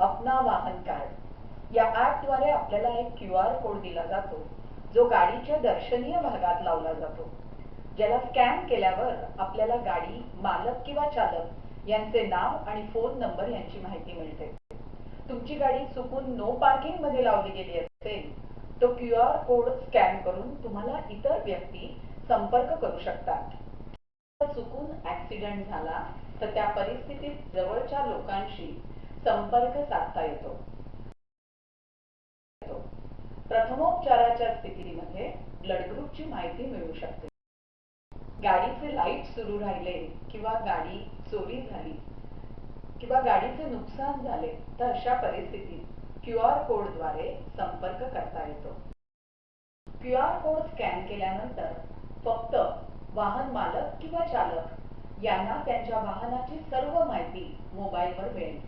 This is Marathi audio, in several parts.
अपना वाहन कार्ड या ॲपद्वारे आपल्याला एक क्यू आर कोड दिला जातो जो गाडीच्या दर्शनीय भागात लावला जातो. ज्याला स्कॅन केल्यावर आपल्याला गाडी मालक किंवा चालक यांचे नाव आणि फोन नंबर यांची माहिती मिळते. तुमची गाडी चुकून नो पार्किंगमध्ये लावली गेली असेल तो क्यू आर कोड स्कॅन करून तुम्हाला इतर व्यक्ती संपर्क करू शकतात. चुकून ऍक्सिडेंट झाला तर त्या परिस्थितीत जवळच्या लोकांशी संपर्क साधता येतो. प्रथमोपचाराच्या स्थितीमध्ये ब्लड ग्रुपची माहिती मिळू शकते. गाडीचे लाइट सुरू राहिले किंवा गाडी चोरी झाली किंवा गाडीचे नुकसान झाले तर अशा परिस्थितीत क्यू आर कोडद्वारे संपर्क करता येतो. क्यू आर कोड स्कॅन केल्यानंतर फक्त वाहन मालक किंवा चालक यांना त्यांच्या वाहनाची सर्व माहिती मोबाईलवर मिळेल.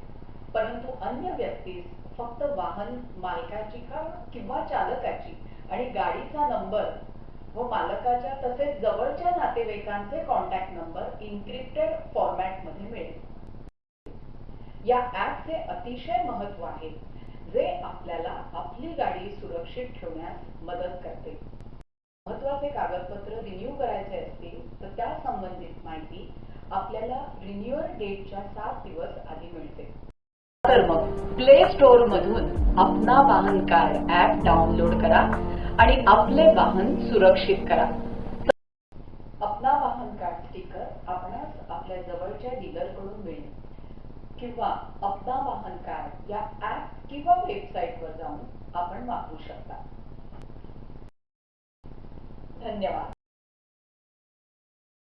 परंतु अन्य व्यक्तीस फक्त वाहन मालकाची का किंवा चालकाची? आणि गाडीचा नंबर व मालकाच्या तसेच जवळच्या नातेवाईकांचे कॉन्टॅक्ट नंबर इन्क्रिप्टेड फॉर्मॅटमध्ये मिळेल. या ॲपचे अतिशय महत्त्व आहे जे आपल्याला आपली गाडी सुरक्षित ठेवण्यास मदत करते. महत्त्वाचे कागदपत्र रिन्यू करायचे असतील तर त्या संबंधित माहिती आपल्याला रिन्युअल डेटच्या सात दिवस आधी मिळते. तर मग प्ले स्टोअर मधून अपना वाहन कार ऍप डाउनलोड करा आणि आपले वाहन सुरक्षित करा. अपना वाहन कार्ड स्टिकर आपणास आपल्या जवळच्या डीलरकडून मिळेल. किंवा अपना वाहन कार्ड या ऍप किंवा वेबसाईट वर जाऊन आपण वापरू शकता. धन्यवाद.